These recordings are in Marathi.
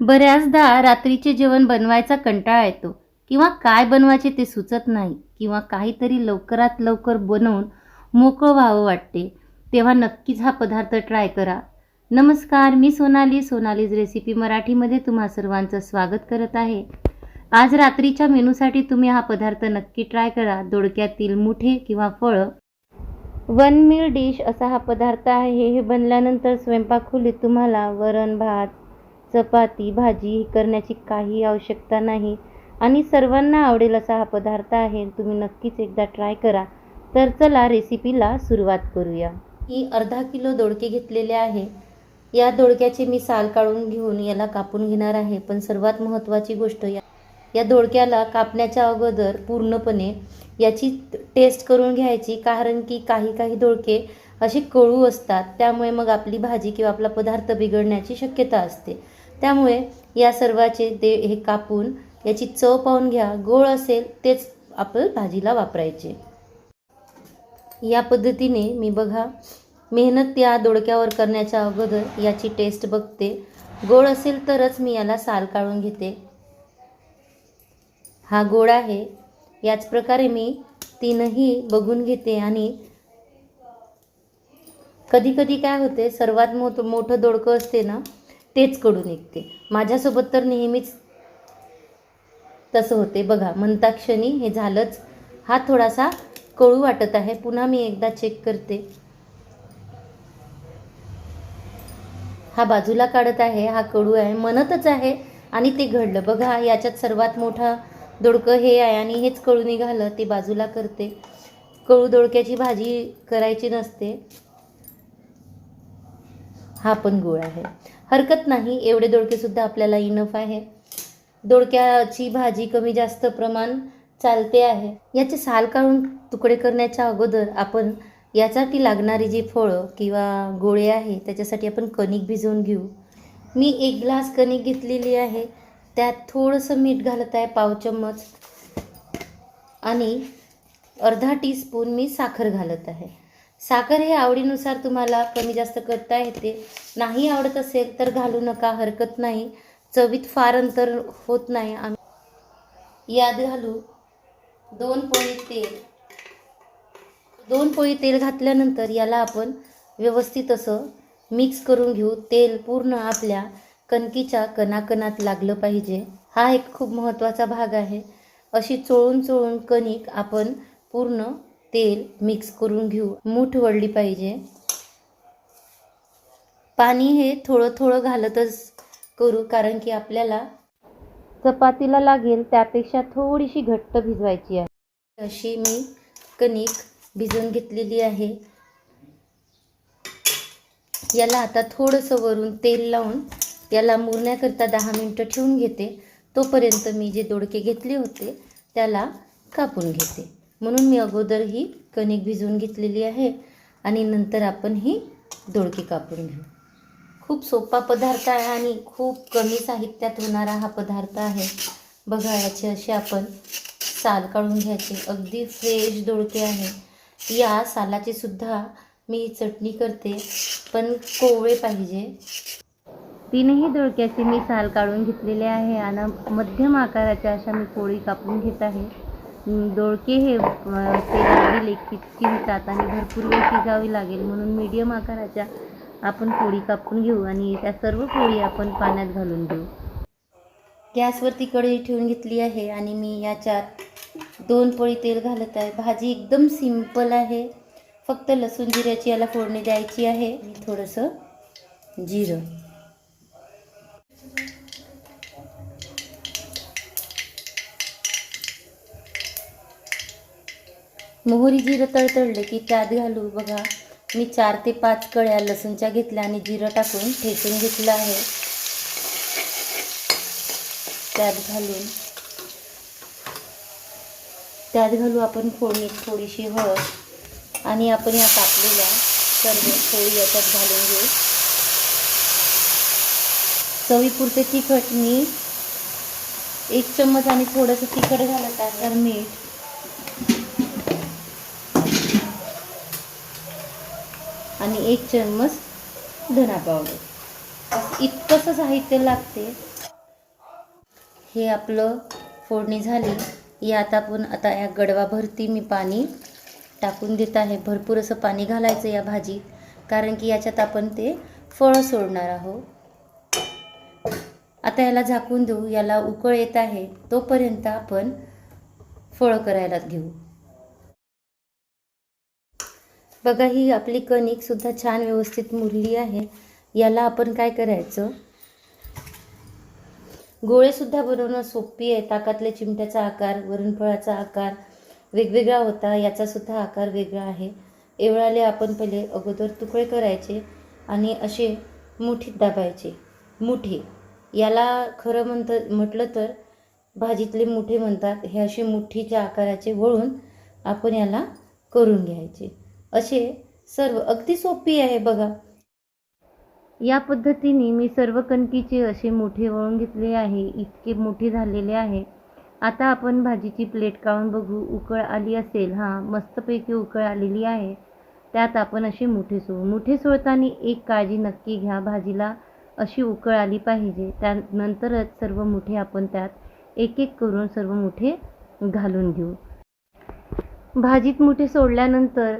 बऱ्याचदा रात्रीचे जेवण बनवायचा कंटाळा येतो किंवा काय बनवायचे ते सुचत नाही किंवा काहीतरी लवकरात लवकर बनवून मोकळं व्हावं वाटते. तेव्हा नक्कीच हा पदार्थ ट्राय करा. नमस्कार मी सोनाली. सोनालीज रेसिपी मराठीमध्ये तुम्हा सर्वांचं स्वागत करत आहे. आज रात्रीच्या मेनूसाठी तुम्ही हा पदार्थ नक्की ट्राय करा. दोडक्यातील मुठे किंवा फळं. वन मील डिश असा हा पदार्थ आहे. हे बनल्यानंतर स्वयंपाकखोलीत तुम्हाला वरण भात चपाती भाजी करण्याची काही आवश्यकता नाही. आणि सर्वांना आवडेल असा हा पदार्थ आहे तुम्ही नक्कीच एकदा ट्राय करा. तर चला रेसिपीला सुरुवात करूया. ही अर्धा किलो दोडके घेतलेले आहे. या दोडक्याचे मी साल काढून घेऊन याला कापून घेणार आहे. पण सर्वात महत्त्वाची गोष्ट या या दोडक्याला कापण्याच्या अगोदर पूर्णपणे याची टेस्ट करून घ्यायची. कारण की काही काही दोडके असे कळू असतात. त्यामुळे मग आपली भाजी किंवा आपला पदार्थ बिघडण्याची शक्यता असते. त्यामुळे या सर्वाचे ते हे कापून याची चव पाहून घ्या गोळ असेल तेच आपण भाजीला वापरायचे. या पद्धतीने मी बघा मेहनत या दोडक्यावर करण्याच्या अगोदर याची टेस्ट बघते. गोड असेल तरच मी याला साल काढून घेते. हा गोड आहे. याच प्रकारे मी तीनही बघून घेते आणि कधी कधी काय होते सर्वात मोठ मोठं दोडकं असते ना तेच कडू निघते. माझ्यासोबत तर नेहमीच तसं होते. बघा म्हणता क्षणी हे झालंच. हा थोडासा कळू वाटत आहे. पुन्हा मी एकदा चेक करते. हा बाजूला काढत आहे. हा कडू आहे. म्हणतच आहे आणि ते घडलं. बघा याच्यात सर्वात मोठा दोडकं हे आहे आणि हेच कळू निघालं. ते बाजूला करते. कळू दोडक्याची भाजी करायची नसते. हा पण गोळ आहे. हरकत नाही एवढे दोडकेसुद्धा आपल्याला इनफ आहे. दोडक्याची भाजी कमी जास्त प्रमाण चालते आहे. याचे साल काढून तुकडे करण्याच्या अगोदर आपण यासाठी लागणारी जी फळं किंवा गोळे आहे त्याच्यासाठी आपण कणिक भिजवून घेऊ. मी एक ग्लास कणिक घेतलेली आहे. त्यात थोडंसं मीठ घालत आहे पाव चम्मच. आणि अर्धा टीस्पून मी साखर घालत आहे. साखर हे आवडीनुसार तुम्हाला कमी जास्त करता येते. नाही आवडत असेल तर घालू नका हरकत नाही. चवीत फार अंतर होत नाही. आम्ही यात घालू दोन पोळी तेल. दोन पोळी तेल घातल्यानंतर याला आपण व्यवस्थित असं मिक्स करून घेऊ. तेल पूर्ण आपल्या कणकीच्या कणाकणात लागलं पाहिजे. हा एक खूप महत्त्वाचा भाग आहे. अशी चोळून चोळून कणिक आपण पूर्ण तेल मिक्स करून घेऊ. मूठ वळली पाहिजे. पाणी हे थोडं थोडं घालतच करू कारण की आपल्याला चपातीला लागेल त्यापेक्षा थोडीशी घट्ट भिजवायची आहे. अशी मी कणिक भिजवून घेतलेली आहे. याला आता थोडंसं वरून तेल लावून याला मुरण्याकरता दहा मिनटं ठेवून घेते. तोपर्यंत मी जे दोडके घेतले होते त्याला कापून घेते. म्हणून मी अगोदर ही कणिक भिजवून घेतलेली आहे आणि नंतर आपण ही दोडके कापून घेऊ. खूप सोपा पदार्थ आहे आणि खूप कमी साहित्यात होणारा हा पदार्थ आहे. बघा याचे असे आपण साल काढून घ्यायचे. अगदी फ्रेश दोडके आहे. या सालाची सुद्धा मी चटणी करते पण कोवळे पाहिजे. तीनही दोडक्याचे मी साल काढून घेतलेले आहे आणि मध्यम आकाराच्या अशा मी पोळी कापून घेत आहे. दोडके हे अं, तेलात गेले की आणि भरपूर वेळ शिजावी लागेल. म्हणून मीडियम आकाराच्या आपण पोळी कापून घेऊ आणि त्या सर्व पोळी आपण पाण्यात घालून घेऊ. गॅसवरती कढई ठेवून घेतली आहे आणि मी याच्यात दोन पोळी तेल घालत आहे. भाजी एकदम सिंपल आहे. फक्त लसूण जिऱ्याची याला फोडणी द्यायची आहे. थोडंसं जिरं. मोहरी जिरं तळतळलं की त्यात घालू बघा. मी चार ते पाच कळ्या लसूणच्या घेतल्या आणि जिरं टाकून ठेचून घेतलं आहे. त्यात घालून त्यात घालू आपण फोडणीत थोडीशी हळद. आणि आपण या कापलेल्या सर्व पोळी याच्यात घालून घेऊ. चवीपुरते तिखट मी एक चम्मच आणि थोडंसं तिखट घालत आहे. तर मीठ. आणि एक चम्मच धना पावडर. इतकंसं साहित्य लागते. हे आपलं फोडणी झाली. यात आपण आता या गडवाभरती मी पाणी टाकून देत आहे. भरपूर असं पाणी घालायचं या भाजीत कारण की याच्यात आपण ते फळं सोडणार आहोत. आता याला झाकून देऊ. याला उकळ येत आहे तोपर्यंत आपण फळं करायला घेऊ. बघा ही आपली कणिक सुद्धा छान व्यवस्थित मुरली आहे. याला आपण काय करायचं? गोळेसुद्धा बनवणं सोपी आहे. ताकातल्या चिमट्याचा आकार वरणफळाचा आकार वेगवेगळा होता. याचा सुद्धा आकार वेगळा आहे. एवढाले आपण पहिले अगोदर तुकडे करायचे आणि असे मुठीत दाबायचे. मुठे. याला खरं म्हणतं म्हटलं तर भाजीतले मुठे म्हणतात. हे असे मुठीच्या आकाराचे वळून आपण याला करून घ्यायचे. असे सर्व अगदी सोपी आहे बघा. या पद्धतीने मी सर्व कणकीचे असे मोठे वळून घेतले आहे इतके मोठे झालेले आहे. आता आपण भाजीची प्लेट काढून बघू उकळ आली असेल हां मस्तपैकी उकळ आलेली आहे. त्यात आपण असे मुठे सोडू मोठे सोडताना एक काळजी नक्की घ्या भाजीला अशी उकळ आली पाहिजे. त्यानंतरच सर्व मोठे आपण त्यात एक एक करून सर्व मोठे घालून घेऊ. भाजीत मुठे सोडल्यानंतर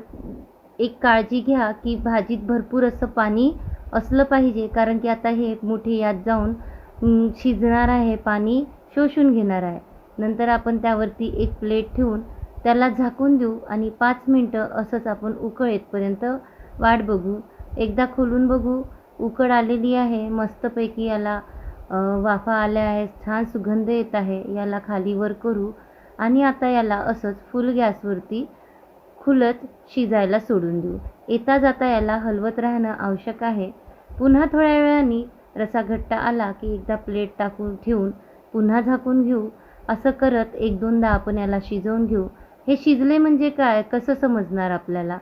एक काळजी घ्या की भाजीत भरपूर असं पाणी असलं पाहिजे कारण की आता हे मुठे यात जाऊन शिजणार आहे पाणी शोषून घेणार आहे. नंतर आपण त्यावरती एक प्लेट ठेवून त्याला झाकून देऊ आणि पाच मिनटं असंच आपण उकळ येतपर्यंत वाट बघू. एकदा खोलून बघू उकळ आलेली आहे मस्तपैकी याला वाफा आल्या आहेत छान सुगंध येत आहे याला खाली वर करू. आणि आता याला असंच फुल गॅसवरती खुलत शिजायला सोडून देऊ. येता जाता याला हलवत राहणं आवश्यक आहे. पुन्हा थोड्या वेळाने रसा घट्ट आला की एकदा प्लेट टाकून ठेवून पुन्हा झाकून घेऊ. असं करत एक दोनदा आपण याला शिजवून घेऊ. हे शिजले म्हणजे काय? कसं समजणार आपल्याला?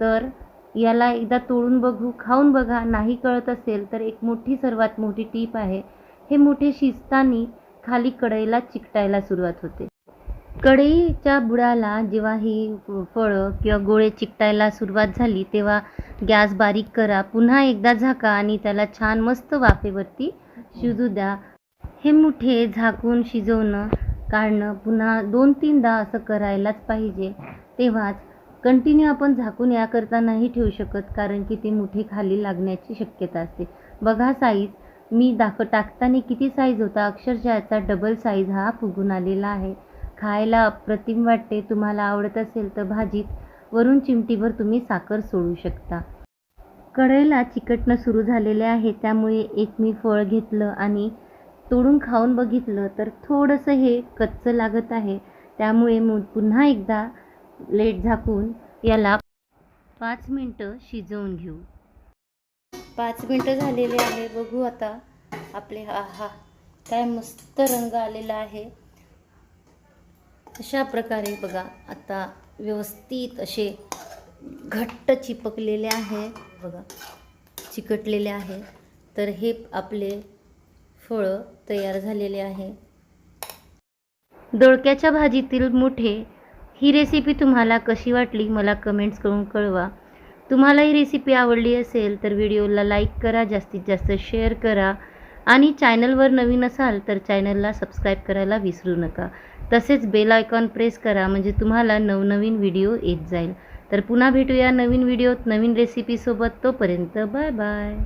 तर याला एकदा तोडून बघू. खाऊन बघा. नाही कळत असेल तर एक मोठी सर्वात मोठी टीप आहे. हे मोठे शिजताना खाली कढईला चिकटायला सुरुवात होते. कढईच्या बुडाला जेव्हा ही फळं किंवा गोळे चिकटायला सुरुवात झाली तेव्हा गॅस बारीक करा पुन्हा एकदा झाका आणि त्याला छान मस्त वाफेवरती शिजू द्या. हे मुठे झाकून शिजवणं काढणं पुन्हा दोन तीनदा असं करायलाच पाहिजे. तेव्हाच कंटिन्यू आपण झाकून याकरता नाही ठेवू शकत कारण की ते मुठे खाली लागण्याची शक्यता असते. बघा साईज मी दाख टाकताना किती साईज होता अक्षरशः याचा डबल साईज हा फुगून आलेला आहे. खायला अप्रतिम वाटते तुम्हाला आवडत असेल तर भाजीत वरून चिमटीभर तुम्ही साखर सोडू शकता. कढईला चिकटणं सुरू झालेले आहे त्यामुळे एक मी फळ घेतलं आणि तोडून खाऊन बघितलं तर थोडंसं हे कच्चं लागत आहे. त्यामुळे मग पुन्हा एकदा लेट झाकून याला पाच मिनटं शिजवून घेऊ. पाच मिनटं झालेले आहे बघू आता आपले आहा काय मस्त रंग आलेला आहे. अशा प्रकारे बघा आता व्यवस्थित असे घट्ट चिपकलेले आहे. बघा चिकटलेले आहे. तर हे आपले फळं तयार झालेले आहे. दोडक्याच्या भाजीतील मुठे ही रेसिपी तुम्हाला कशी वाटली मला कमेंट्स करून कळवा. तुम्हाला ही रेसिपी आवडली असेल तर व्हिडिओला लाईक करा जास्तीत जास्त शेअर करा. आणि चॅनलवर नवीन असाल तर चॅनलला सबस्क्राईब करायला विसरू नका. तसेच बेल आयकॉन प्रेस करा म्हणजे तुम्हाला नवनवीन व्हिडिओ येत जाईल. तर पुन्हा भेटूया नवीन व्हिडिओत नवीन रेसिपीसोबत तोपर्यंत बाय बाय